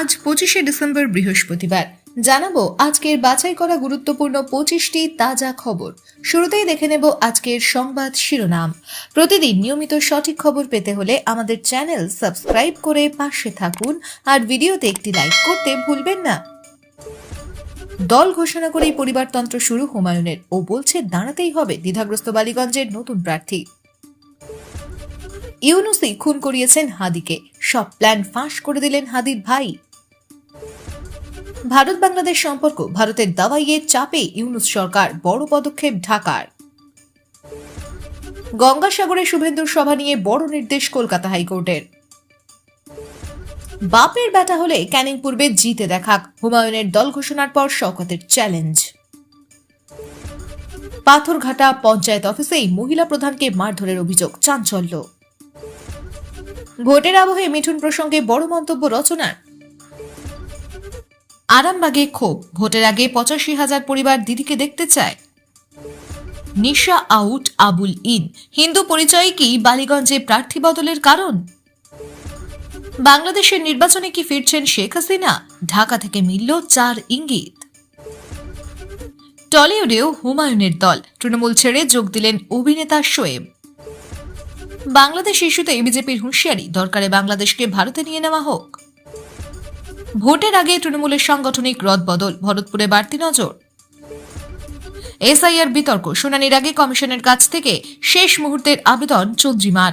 আজ পঁচিশে ডিসেম্বর বৃহস্পতিবার। জানাব আজকের বাছাই করা গুরুত্বপূর্ণ পঁচিশটি তাজা খবর। শুরুতেই দেখে নেব আজকের সংবাদ শিরোনাম। প্রতিদিন নিয়মিত সঠিক খবর পেতে হলে আমাদের চ্যানেল সাবস্ক্রাইব করে পাশে থাকুন আর ভিডিওতে একটি লাইক করতে ভুলবেন না। দল ঘোষণা করেই পরিবারতন্ত্র শুরু হুমায়ুনের। ও বলছে দাঁড়াতেই হবে দ্বিধাগ্রস্ত বালিগঞ্জের নতুন প্রার্থী। ইউনুসি খুন করিয়েছেন হাদিকে। সব প্ল্যান ফাঁস করে দিলেন হাদির ভাই। ভারত বাংলাদেশ সম্পর্ক ভারতের দাওয়াইয়ের চাপে ইউনুস সরকার বড় পদক্ষেপ ঢাকার। গঙ্গাসাগরে শুভেন্দুর সভা নিয়ে বড় নির্দেশ কলকাতা হাইকোর্টের। বাপের ব্যাটা হলে ক্যানিং পূর্বে জিতে দেখাক হুমায়ুনের দল ঘোষণার পর শওকতের চ্যালেঞ্জ। পাথরঘাটা পঞ্চায়েত অফিসেই মহিলা প্রধানকে মারধরের অভিযোগ চাঞ্চল্য। ভোটের আবহে মিঠুন প্রসঙ্গে বড় মন্তব্য রচনার আরামবাগে ক্ষোভ। ভোটের আগে পঁচাশি হাজার পরিবার দিদিকে দেখতে চায়। Nisha out Abul in. Hindu পরিচয় কি বালিগঞ্জে প্রার্থী বদলের কারণ? বাংলাদেশের নির্বাচনে কি ফিরছেন শেখ হাসিনা? ঢাকা থেকে মিলল চার ইঙ্গিত। টলিউডেও হুমায়ুনের দল। তৃণমূল ছেড়ে যোগ দিলেন অভিনেতা শোয়েব। বাংলাদেশ ইস্যুতে বিজেপির হুঁশিয়ারি। দরকারে বাংলাদেশকে ভারতে নিয়ে নেওয়া হোক। ভোটের আগে তৃণমূলের সাংগঠনিক রদবদল। ভরতপুরে বাড়তি নজর। এসআইআর বিতর্ক, শুনানির আগে কমিশনের কাছ থেকে শেষ মুহূর্তের আবেদন চৌধুরীমার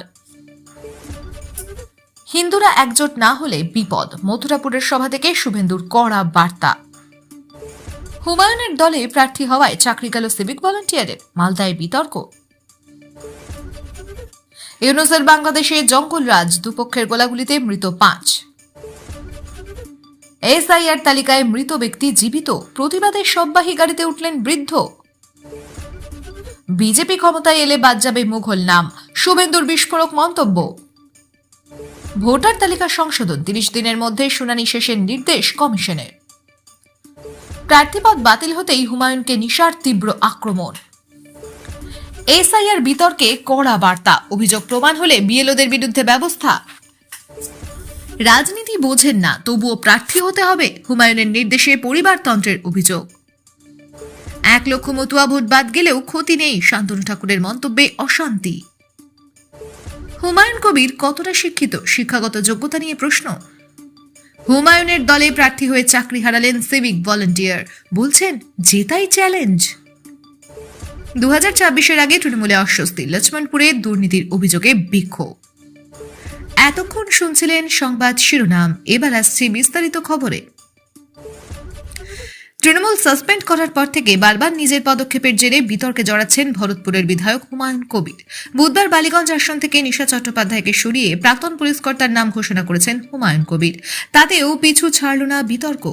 হিন্দুরা একজোট না হলে বিপদ। মথুরাপুরের সভা থেকে শুভেন্দুর কড়া বার্তা। হুমায়ুনের দলে প্রার্থী হওয়ায় চাকরি গেল সিভিক ভলান্টিয়ারের। মালদায় বিতর্ক। ইউনুসের বাংলাদেশে জঙ্গলরাজ, দুপক্ষের গোলাগুলিতে মৃত পাঁচ। এসআইআর তালিকায় মৃত ব্যক্তি জীবিত। প্রতিবাদে সববাহী গাড়িতে উঠলেন বৃদ্ধ। বিজেপি ক্ষমতায় এলে বাদ যাবে মুঘল নাম। শুভেন্দুর বিস্ফোরক মন্তব্য। ভোটার তালিকা সংশোধন, তিরিশ দিনের মধ্যে শুনানি শেষের নির্দেশ কমিশনের। প্রার্থীপদ বাতিল হতেই হুমায়ুনকে নিশার তীব্র আক্রমণ। এসআইআর বিতর্কে কড়া বার্তা। অভিযোগ প্রমাণ হলে বিএলওদের বিরুদ্ধে ব্যবস্থা। রাজনীতি বোঝেন না, তবুও প্রার্থী হতে হবে হুমায়ুনের নির্দেশে পরিবারতন্ত্রের অভিযোগ। এক লক্ষ মতুয়া ভোট বাদ গেলেও ক্ষতি নেই শান্তনু ঠাকুরের মন্তব্যে অশান্তি। হুমায়ুন কবির কতটা শিক্ষিত, শিক্ষাগত যোগ্যতা নিয়ে প্রশ্ন? হুমায়ুনের দলে প্রার্থী হয়ে চাকরি হারালেন সিভিক ভলান্টিয়ার, বলছেন জেতাই চ্যালেঞ্জ। দু হাজার আগে তৃণমূলে অস্বস্তি, লক্ষ্মণপুরে দুর্নীতির অভিযোগে বিক্ষোভ। এতক্ষণ শুনছিলেন সংবাদ শিরোনাম। এবার আসছে বিস্তারিত খবরে। তৃণমূল সাসপেন্ড করার পর থেকে বারবার নিজের পদক্ষেপের জেরে বিতর্কে জড়াচ্ছেন ভরতপুরের বিধায়ক হুমায়ুন কবির। বুধবার বালিগঞ্জ আসন থেকে নিশা চট্টোপাধ্যায়কে সরিয়ে প্রাক্তন পুলিশ কর্তার নাম ঘোষণা করেছেন হুমায়ুন কবির। তাতেও পিছু ছাড়ল না বিতর্ক।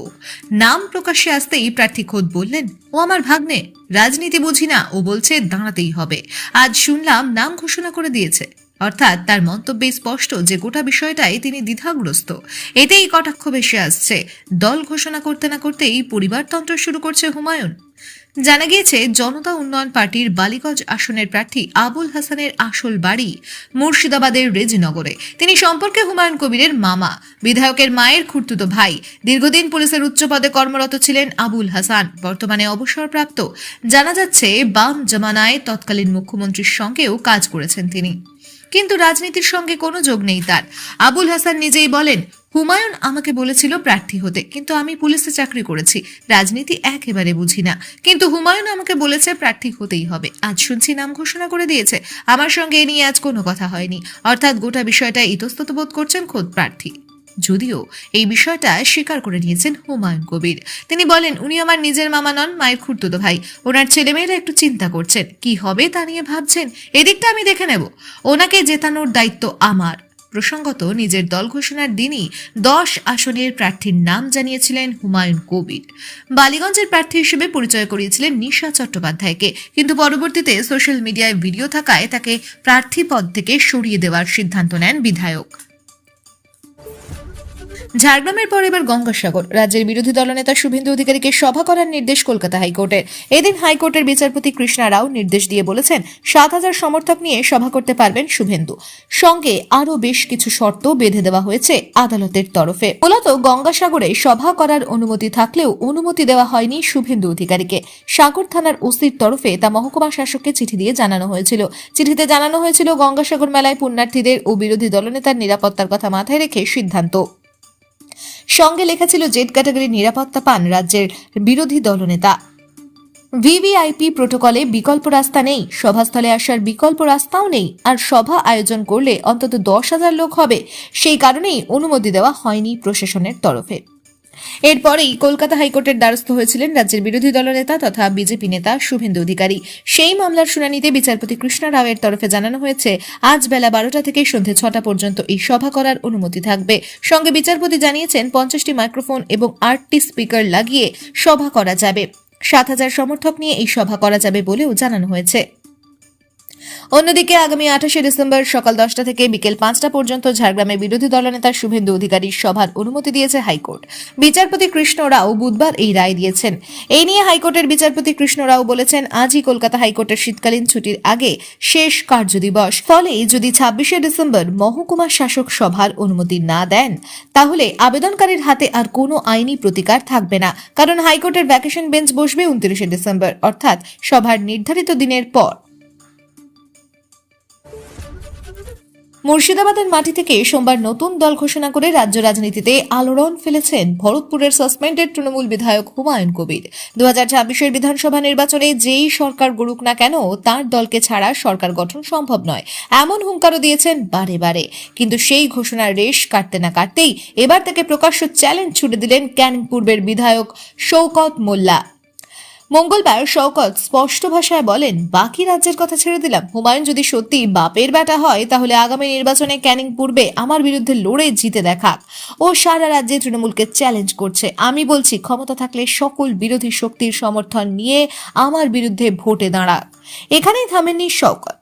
নাম প্রকাশ্যে আসতেই প্রার্থী খোদ বললেন, ও আমার ভাগ্নে, রাজনীতি বুঝি না, ও বলছে দাঁড়াতেই হবে। আজ শুনলাম নাম ঘোষণা করে দিয়েছে। অর্থাৎ তার মন্তব্যে স্পষ্ট যে গোটা বিষয়টাই তিনি দ্বিধাগ্রস্ত। এতেই কটাক্ষ ভেসে আসছে। দল ঘোষণা করতে না করতেই পরিবারতন্ত্র শুরু করছে হুমায়ুন। জানা গিয়েছে, জনতা উন্নয়ন পার্টির বালিগঞ্জ আসনের প্রার্থী আবুল হাসানের আসল বাড়ি মুর্শিদাবাদের রেজিনগরে। তিনি সম্পর্কে হুমায়ুন কবিরের মামা, বিধায়কের মায়ের খুর্তুতো ভাই। দীর্ঘদিন পুলিশের উচ্চ পদে কর্মরত ছিলেন আবুল হাসান। বর্তমানে অবসরপ্রাপ্ত। জানা যাচ্ছে, বাম জমানায় তৎকালীন মুখ্যমন্ত্রীর সঙ্গেও কাজ করেছেন তিনি। কিন্তু রাজনীতির সঙ্গে কোনো যোগ নেই তার। আবুল হাসান নিজেই বলেন, হুমায়ুন আমাকে বলেছিল প্রার্থী হতে, কিন্তু আমি পুলিশে চাকরি করেছি। রাজনীতি একেবারে বুঝি না। কিন্তু হুমায়ুন আমাকে বলেছে প্রার্থী হতেই হবে। আজ শুনছি নাম ঘোষণা করে দিয়েছে। আমার সঙ্গে এ নিয়ে আজ কোনো কথা হয়নি। অর্থাৎ গোটা বিষয়টা ইতস্তত বোধ করছেন খোদ প্রার্থী। যদিও এই বিষয়টা স্বীকার করে নিয়েছেন হুমায়ুন কবির। তিনি বলেন, উনি আমার নিজের মামা নন, মায়ের খুঁড়তুতো ভাই। ওনার ছেলেমেয়েরা একটু চিন্তা করছেন। কি হবে তা নিয়ে ভাবছেন? এদিকটা আমি দেখে নেব। ওনাকে জেতানোর দায়িত্ব আমার। প্রসঙ্গত, নিজের দল ঘোষণার দিনই দশ আসনের প্রার্থীর নাম জানিয়েছিলেন হুমায়ুন কবির। বালিগঞ্জের প্রার্থী হিসেবে পরিচয় করিয়েছিলেন নিশা চট্টোপাধ্যায়কে। কিন্তু পরবর্তীতে সোশ্যাল মিডিয়ায় ভিডিও থাকায় তাকে প্রার্থী পদ থেকে সরিয়ে দেওয়ার সিদ্ধান্ত নেন বিধায়ক। ঝাড়গ্রামের পর এবার গঙ্গাসাগর। রাজ্যের বিরোধী দলনেতা শুভেন্দু অধিকারীকে সভা করার নির্দেশ কলকাতা হাইকোর্টের এদিন হাইকোর্টের বিচারপতি কৃষ্ণা রাও নির্দেশ দিয়ে বলেছেন, সাত হাজার সমর্থক নিয়ে সভা করতে পারবেন শুভেন্দু। সঙ্গে আরও বেশ কিছু শর্ত বেঁধে দেওয়া হয়েছে আদালতের তরফে। মূলত গঙ্গাসাগরে সভা করার অনুমতি থাকলেও অনুমতি দেওয়া হয়নি শুভেন্দু অধিকারীকে। সাগর থানার ওসির তরফে তা মহকুমা শাসককে চিঠি দিয়ে জানানো হয়েছিল। চিঠিতে জানানো হয়েছিল, গঙ্গাসাগর মেলায় পুণ্যার্থীদের ও বিরোধী দলনেতার নিরাপত্তার কথা মাথায় রেখে সিদ্ধান্ত। সঙ্গে লেখা ছিল জেড ক্যাটাগরির নিরাপত্তা পান রাজ্যের বিরোধী দলনেতা। ভিভিআইপি প্রোটোকলে বিকল্প রাস্তা নেই, সভাস্থলে আসার বিকল্প রাস্তাও নেই, আর সভা আয়োজন করলে অন্তত দশ হাজার লোক হবে। সেই কারণেই অনুমতি দেওয়া হয়নি প্রশাসনের তরফে। এরপরেই কলকাতা হাইকোর্টের দ্বারস্থ হয়েছিলেন রাজ্যের বিরোধী দলনেতা তথা বিজেপি নেতা শুভেন্দু অধিকারী। সেই মামলার শুনানিতে বিচারপতি কৃষ্ণা রাওয়ের তরফে জানানো হয়েছে, আজ বেলা বারোটা থেকে সন্ধে ছটা পর্যন্ত এই সভা করার অনুমতি থাকবে। সঙ্গে বিচারপতি জানিয়েছেন, পঞ্চাশটি মাইক্রোফোন এবং আটটি স্পিকার লাগিয়ে সভা করা যাবে। সাত হাজার সমর্থক নিয়ে এই সভা করা যাবে বলেও জানানো হয়েছে। অন্যদিকে আগামী আঠাশে ডিসেম্বর সকাল দশটা থেকে বিকেল পাঁচটা পর্যন্ত ঝাড়গ্রামে বিরোধী দলনেতা শুভেন্দু অধিকারীর সভার অনুমতি দিয়েছে হাইকোর্ট। বিচারপতি কৃষ্ণ রাও বুধবার এই রায় দিয়েছেন। এই নিয়ে হাইকোর্টের বিচারপতি কৃষ্ণ রাও বলেছেন, আজই কলকাতা হাইকোর্টের শীতকালীন ছুটির আগে শেষ কার্যদিবস ফলে যদি ছাব্বিশে ডিসেম্বর মহকুমা শাসক সভার অনুমতি না দেন, তাহলে আবেদনকারীর হাতে আর কোনো আইনি প্রতিকার থাকবে না। কারণ হাইকোর্টের ভ্যাকেশন বেঞ্চ বসবে উনত্রিশে ডিসেম্বর। অর্থাৎ সভার নির্ধারিত দিনের পর। মুর্শিদাবাদের মাটি থেকে সোমবার নতুন দল ঘোষণা করে রাজ্য রাজনীতিতে আলোড়ন ফেলেছেন ভরতপুরের সাসপেন্ডেড তৃণমূল বিধায়ক হুমায়ুন কবির। দু হাজার ছাব্বিশের বিধানসভা নির্বাচনে যেই সরকার গড়ুক না কেন, তার দলকে ছাড়া সরকার গঠন সম্ভব নয়। এমন হুঙ্কারও দিয়েছেন বারে বারে। কিন্তু সেই ঘোষণার রেশ কাটতে না কাটতেই এবার তাকে প্রকাশ্য চ্যালেঞ্জ ছুড়ে দিলেন ক্যানিং পূর্বের বিধায়ক শৌকত মোল্লা। মঙ্গলবার শওকত স্পষ্ট ভাষায় বলেন, বাকি রাজ্যের কথা ছেড়ে দিলাম। হুমায়ুন, যদি সত্যি বাপের বেটা হয়, তাহলে আগামী নির্বাচনে ক্যানিং পূর্বে আমার বিরুদ্ধে লড়ে জিতে দেখাক। ও সারা রাজ্যে তৃণমূলকে চ্যালেঞ্জ করছে। আমি বলছি, ক্ষমতা থাকলে সকল বিরোধী শক্তির সমর্থন নিয়ে আমার বিরুদ্ধে ভোটে দাঁড়াক। এখানেই থামেননি শওকত।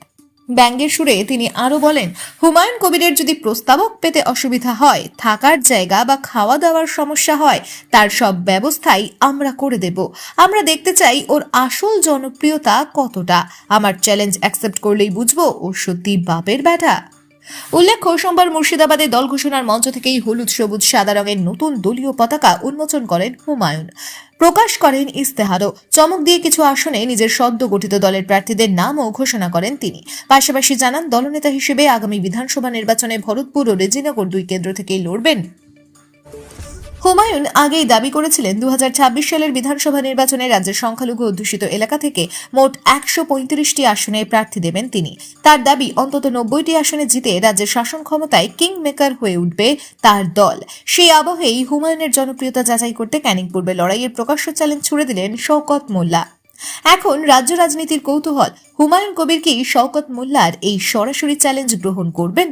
ব্যঙ্গের সুরে তিনি আরও বলেন, হুমায়ুন কবিরের যদি প্রস্তাবক পেতে অসুবিধা হয়, থাকার জায়গা বা খাওয়া দাওয়ার সমস্যা হয়, তার সব ব্যবস্থাই আমরা করে দেব। আমরা দেখতে চাই ওর আসল জনপ্রিয়তা কতটা। আমার চ্যালেঞ্জ অ্যাকসেপ্ট করলেই বুঝব ও সত্যি বাপের ব্যাটা। উল্লেখ্য, সোমবার মুর্শিদাবাদে দল ঘোষণার মঞ্চ থেকেই হলুদ, সবুজ, সাদা রঙের নতুন দলীয় পতাকা উন্মোচন করেন হুমায়ুন। প্রকাশ করেন ইস্তেহারও চমক দিয়ে কিছু আসনে নিজের সদ্য গঠিত দলের প্রার্থীদের নামও ঘোষণা করেন তিনি। পাশাপাশি জানান, দলনেতা হিসেবে আগামী বিধানসভা নির্বাচনে ভরতপুর ও রেজিনগর দুই কেন্দ্র থেকেই লড়বেন হুমায়ুন আগেই দাবি করেছিলেন দু হাজার ছাব্বিশ সালের বিধানসভা নির্বাচনে রাজ্যের সংখ্যালঘু অধ্যুষিত এলাকা থেকে মোট একশো পঁয়ত্রিশটি আসনে প্রার্থী দেবেন তিনি। তার দাবি, অন্তত নব্বইটি আসনে জিতে রাজ্যের শাসন ক্ষমতায় কিং মেকার হয়ে উঠবে তার দল। সেই আবহেই হুমায়ুনের জনপ্রিয়তা যাচাই করতে ক্যানিং পূর্বে লড়াইয়ের প্রকাশ্য চ্যালেঞ্জ ছুড়ে দিলেন শওকত মোল্লা। এখন রাজ্য রাজনীতির কৌতূহল। হুমায়ুন কবির কি শওকত মোল্লার এই সরাসরি চ্যালেঞ্জ গ্রহণ করবেন?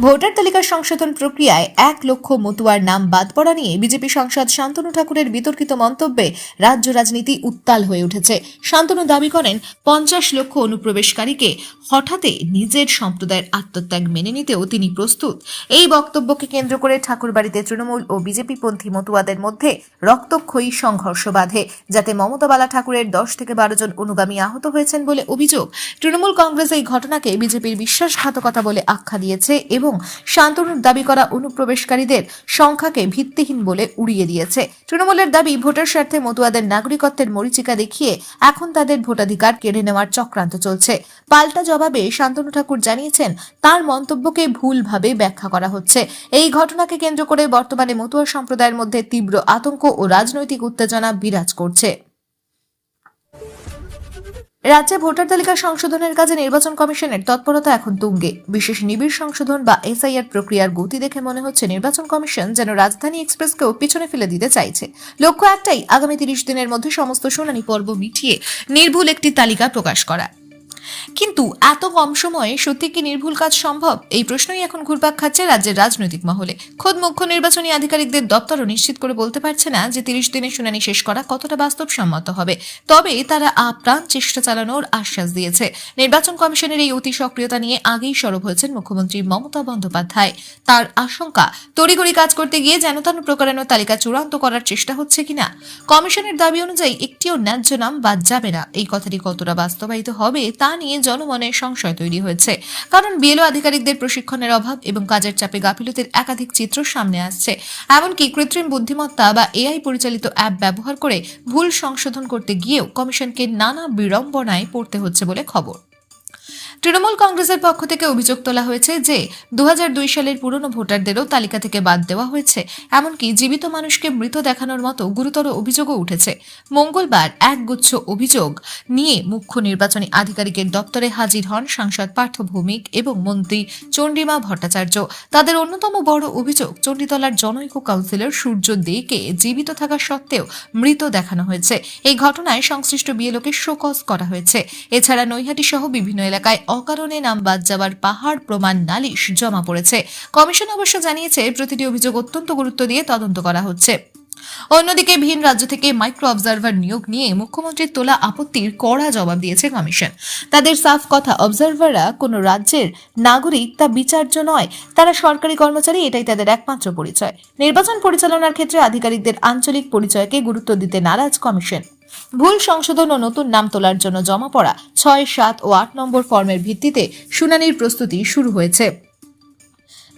ভোটার তালিকা সংশোধন প্রক্রিয়ায় এক লক্ষ মতুয়ার নাম বাদ পড়া নিয়ে বিজেপি সাংসদ শান্তনু ঠাকুরের বিতর্কিত মন্তব্যে রাজ্য রাজনীতি উত্তাল হয়ে উঠেছে। শান্তনু দাবি করেন, পঞ্চাশ লক্ষ অনুপ্রবেশকারীকে হঠাৎই নিজের সম্প্রদায়ের আত্মত্যাগ মেনে নিতেও তিনি প্রস্তুত। এই বক্তব্যকে কেন্দ্র করে ঠাকুরবাড়িতে তৃণমূল ও বিজেপি পন্থী মতুয়াদের মধ্যে রক্তক্ষয়ী সংঘর্ষ বাধে, যাতে মমতা বালা ঠাকুরের দশ থেকে বারো জন অনুগামী আহত হয়েছেন বলে অভিযোগ। তৃণমূল কংগ্রেস এই ঘটনাকে বিজেপির বিশ্বাসঘাতকতা বলে আখ্যা দিয়েছে এবং শান্তনুর দাবি করা অনুপ্রবেশকারীদের সংখ্যাকে ভিত্তিহীন বলে উড়িয়ে দিয়েছে। তৃণমূলের দাবি, ভোটার স্বার্থে মতুয়াদের নাগরিকত্বের মরিচিকা দেখিয়ে এখন তাদের ভোটাধিকার কেড়ে নেওয়ার চক্রান্ত চলছে। পাল্টা জবাবে শান্তনু ঠাকুর জানিয়েছেন, তার মন্তব্যকে ভুলভাবে ব্যাখ্যা করা হচ্ছে। এই ঘটনাকে কেন্দ্র করে বর্তমানে মতুয়া সম্প্রদায়ের মধ্যে তীব্র আতঙ্ক ও রাজনৈতিক উত্তেজনা বিরাজ করছে। রাজ্যে ভোটার তালিকা সংশোধনের কাজে নির্বাচন কমিশনের তৎপরতা এখন তুঙ্গে। বিশেষ নিবিড় সংশোধন বা এসআইআর প্রক্রিয়ার গতি দেখে মনে হচ্ছে নির্বাচন কমিশন যেন রাজধানী এক্সপ্রেসকেও পিছনে ফেলে দিতে চাইছে। লক্ষ্য একটাই, আগামী তিরিশ দিনের মধ্যে সমস্ত শুনানি পর্ব মিটিয়ে নির্ভুল একটি তালিকা প্রকাশ করা। কিন্তু এত কম সময়ে সত্যি কি নির্ভুল কাজ সম্ভব? এই প্রশ্নই এখন ঘুরপাক খাচ্ছে রাজ্যের রাজনৈতিক মহলে। খোদ মুখ্য নির্বাচনী আধিকারিকদের দপ্তরও নিশ্চিত করে বলতে পারছে না যে তিরিশ দিনের শুনানি শেষ করা কতটা বাস্তবসম্মত হবে। তবে তারা আপ্রাণ চেষ্টা চালানোর আশ্বাস দিয়েছে। নির্বাচন কমিশনের এই অতি সক্রিয়তা নিয়ে আগেই সরব হয়েছেন মুখ্যমন্ত্রী মমতা বন্দ্যোপাধ্যায়। তার আশঙ্কা, তড়িঘড়ি কাজ করতে গিয়ে যেন তেন প্রকারানোর তালিকা চূড়ান্ত করার চেষ্টা হচ্ছে কিনা? কমিশনের দাবি অনুযায়ী একটিও ন্যায্য নাম বাদ যাবে না। এই কথাটি কতটা বাস্তবায়িত হবে তা নিয়ে জনমনে সংশয় তৈরি হয়েছে। কারণ বিএলও আধিকারিকদের প্রশিক্ষণের অভাব এবং কাজের চাপে গাফিলতির একাধিক চিত্র সামনে আসছে। এমনকি কৃত্রিম বুদ্ধিমত্তা বা এআই পরিচালিত অ্যাপ ব্যবহার করে ভুল সংশোধন করতে গিয়েও কমিশনকে নানা বিড়ম্বনায় পড়তে হচ্ছে বলে খবর। তৃণমূল কংগ্রেসের পক্ষ থেকে অভিযোগ তোলা হয়েছে যে দু হাজার দুই সালের পুরনো ভোটারদেরও তালিকা থেকে বাদ দেওয়া হয়েছে। এমনকি জীবিত মানুষকে মৃত দেখানোর মতো গুরুতর অভিযোগও উঠেছে। মঙ্গলবার একগুচ্ছ অভিযোগ নিয়ে মুখ্য নির্বাচনী আধিকারিকের দপ্তরে হাজির হন সাংসদ পার্থ ভৌমিক এবং মন্ত্রী চন্ডিমা ভট্টাচার্য। তাদের অন্যতম বড় অভিযোগ, চণ্ডীতলার জনৈক কাউন্সিলর সূর্য দেকে জীবিত থাকা সত্ত্বেও মৃত দেখানো হয়েছে। এই ঘটনায় সংশ্লিষ্ট বিএলওকে শোকজ করা হয়েছে। এছাড়া নৈহাটি সহ বিভিন্ন এলাকায় অকারণে নাম বাদ যাওয়ার পাহাড় প্রমাণ নালিশ জমা পড়েছে। কমিশন অবশ্য জানিয়েছে, প্রতিটি অভিযোগ অত্যন্ত গুরুত্ব দিয়ে তদন্ত করা হচ্ছে। অন্যদিকে ভিন রাজ্য থেকে মাইক্রো অবজারভার নিয়োগ নিয়ে মুখ্যমন্ত্রীর তোলা আপত্তির কড়া জবাব দিয়েছে কমিশন। তাদের সাফ কথা, অবজারভাররা কোনো রাজ্যের নাগরিক তা বিচার্য নয়, তারা সরকারি কর্মচারী, এটাই তাদের একমাত্র পরিচয়। নির্বাচন পরিচালনার ক্ষেত্রে আধিকারিকদের আঞ্চলিক পরিচয়কে গুরুত্ব দিতে নারাজ কমিশন। ভুল সংশোধন ও নতুন নাম তোলার জন্য জমা পড়া ছয়, সাত ও আট নম্বর ফর্মের ভিত্তিতে শুনানির প্রস্তুতি শুরু হয়েছে।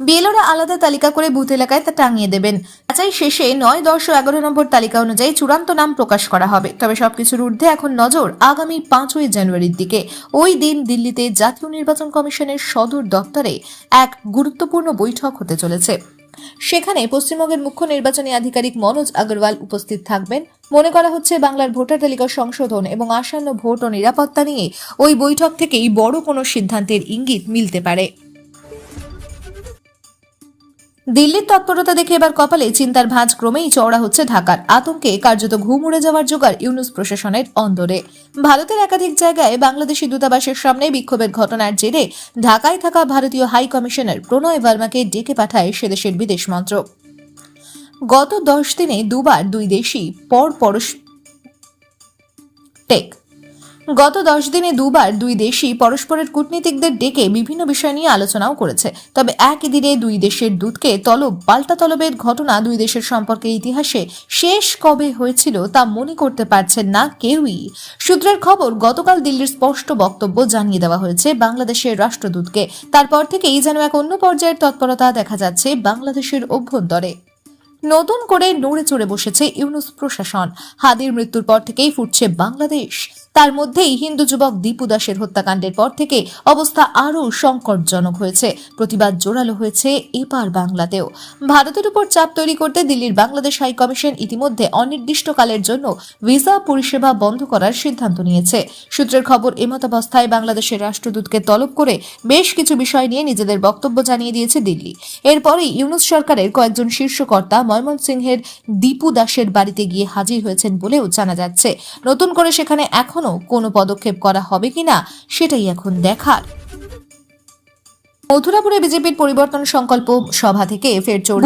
বিএলওরা আলাদা তালিকা করে বুথ এলাকায় তা টাঙিয়ে দেবেন। যাচাই শেষে নয়, দশ ও এগারো নম্বর তালিকা অনুযায়ী চূড়ান্ত নাম প্রকাশ করা হবে। তবে সবকিছুর ঊর্ধ্বে এখন নজর আগামী পাঁচই জানুয়ারির দিকে। ওই দিন দিল্লিতে জাতীয় নির্বাচন কমিশনের সদর দপ্তরে এক গুরুত্বপূর্ণ বৈঠক হতে চলেছে। সেখানে পশ্চিমবঙ্গের মুখ্য নির্বাচনী আধিকারিক মনোজ আগরওয়াল উপস্থিত থাকবেন। মনে করা হচ্ছে, বাংলার ভোটার তালিকা সংশোধন এবং আসন্ন ভোট ও নিরাপত্তা নিয়ে ওই বৈঠক থেকেই বড় কোনো সিদ্ধান্তের ইঙ্গিত মিলতে পারে। দিল্লির তৎপরতা দেখে এবার কপালে চিন্তার ভাঁজ ক্রমেই চওড়া হচ্ছে ঢাকার। আতঙ্কে কার্যত ঘুম উড়ে যাওয়ার জোগাড় ইউনুস প্রশাসনের অন্দরে। ভারতের একাধিক জায়গায় বাংলাদেশি দূতাবাসের সামনে বিক্ষোভের ঘটনার জেরে ঢাকায় থাকা ভারতীয় হাই কমিশনার প্রণয় ভার্মাকে ডেকে পাঠায় সেদেশের বিদেশ মন্ত্রক। গত দশ দিনে দুবার দুই দেশই পর পরশ টেক গত দশ দিনে দুবার দুই দেশই পরস্পরের কূটনীতিকদের ডেকে বিভিন্ন বিষয় নিয়ে আলোচনাও করেছে। তবে একই দিনে দুই দেশের দূতকে তলব, পাল্টা তলবের ঘটনা দুই দেশের সম্পর্কে ইতিহাসে শেষ কবে হয়েছিল তা মনে করতে পারছেন না কেউই। সূত্রের খবর, গতকাল দিল্লির স্পষ্ট বক্তব্য জানিয়ে দেওয়া হয়েছে বাংলাদেশের রাষ্ট্রদূতকে। তারপর থেকেই যেন এক অন্য পর্যায়ের তৎপরতা দেখা যাচ্ছে বাংলাদেশের অভ্যন্তরে। নতুন করে নড়ে চড়ে বসেছে ইউনুস প্রশাসন। হাদির মৃত্যুর পর থেকেই ফুটছে বাংলাদেশ। তার মধ্যেই হিন্দু যুবক দীপু দাসের হত্যাকাণ্ডের পর থেকে অবস্থা আরও সংকটজনক হয়েছে। প্রতিবাদ জোরালো হয়েছে এপার বাংলাতেও। ভারতের উপর চাপ তৈরি করতে দিল্লির বাংলাদেশ হাই কমিশন ইতিমধ্যে অনির্দিষ্টকালের জন্য ভিসা পরিষেবা বন্ধ করার সিদ্ধান্ত নিয়েছে। সূত্রের খবর, এমতাবস্থায় বাংলাদেশের রাষ্ট্রদূতকে তলব করে বেশ কিছু বিষয় নিয়ে নিজেদের বক্তব্য জানিয়ে দিয়েছে দিল্লি। এরপরেই ইউনুস সরকারের কয়েকজন শীর্ষকর্তা ময়মনসিংহের দীপু দাসের বাড়িতে গিয়ে হাজির হয়েছেন বলেও জানা যাচ্ছে। নতুন করে সেখানে এখনও কোনো পদক্ষেপ করা হবে কিনা সেটাই এখন দেখার। মথুরাপুরে বিজেপির পরিবর্তন সংকল্প সভা থেকে ফের চড়ল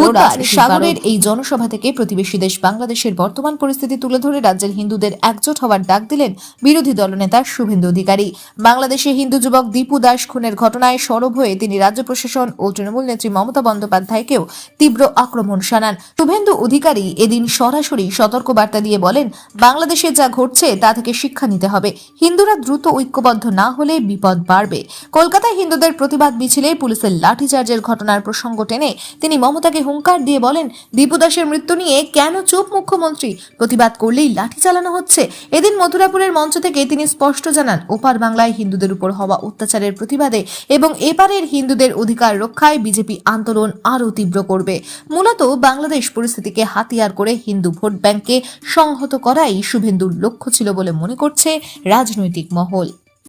সাগরের এই জনসভা থেকে প্রতিবেশী দেশ বাংলাদেশের বর্তমান পরিস্থিতি তুলে ধরে রাজ্যের হিন্দুদের একজোট হওয়ার ডাক দিলেন বিরোধী দলনেতা শুভেন্দু অধিকারী। বাংলাদেশে হিন্দু যুবক দীপু দাস খুনের ঘটনায় সরব হয়ে তিনি রাজ্য প্রশাসন ও তৃণমূল নেত্রী মমতা বন্দ্যোপাধ্যায়কেও তীব্র আক্রমণ শানান। শুভেন্দু অধিকারী এদিন সরাসরি সতর্ক বার্তা দিয়ে বলেন বাংলাদেশে যা ঘটছে তা থেকে শিক্ষা নিতে হবে। হিন্দুরা দ্রুত ঐক্যবদ্ধ না হলে বিপদ বাড়বে। কলকাতায় হিন্দুদের প্রতিবাদ মিছিলে পুলিশের লাঠিচার্জের ঘটনার প্রসঙ্গ টেনে তিনি মমতাকে হুঙ্কার দিয়ে বলেন, দীপু দাসের মৃত্যু নিয়ে কেন চুপ মুখ্যমন্ত্রী? প্রতিবাদ করলেই লাঠি চালানো হচ্ছে। এদিন মথুরাপুরের মঞ্চ থেকে তিনি স্পষ্ট জানান, ওপার বাংলায় হিন্দুদের উপর হওয়া অত্যাচারের প্রতিবাদে এবং এপারের হিন্দুদের অধিকার রক্ষায় বিজেপি আন্দোলন আরও তীব্র করবে। মূলত বাংলাদেশ পরিস্থিতিকে হাতিয়ার করে হিন্দু ভোট ব্যাংককে সংহত করাই শুভেন্দুর লক্ষ্য ছিল বলে মনে করছে রাজনৈতিক মহল।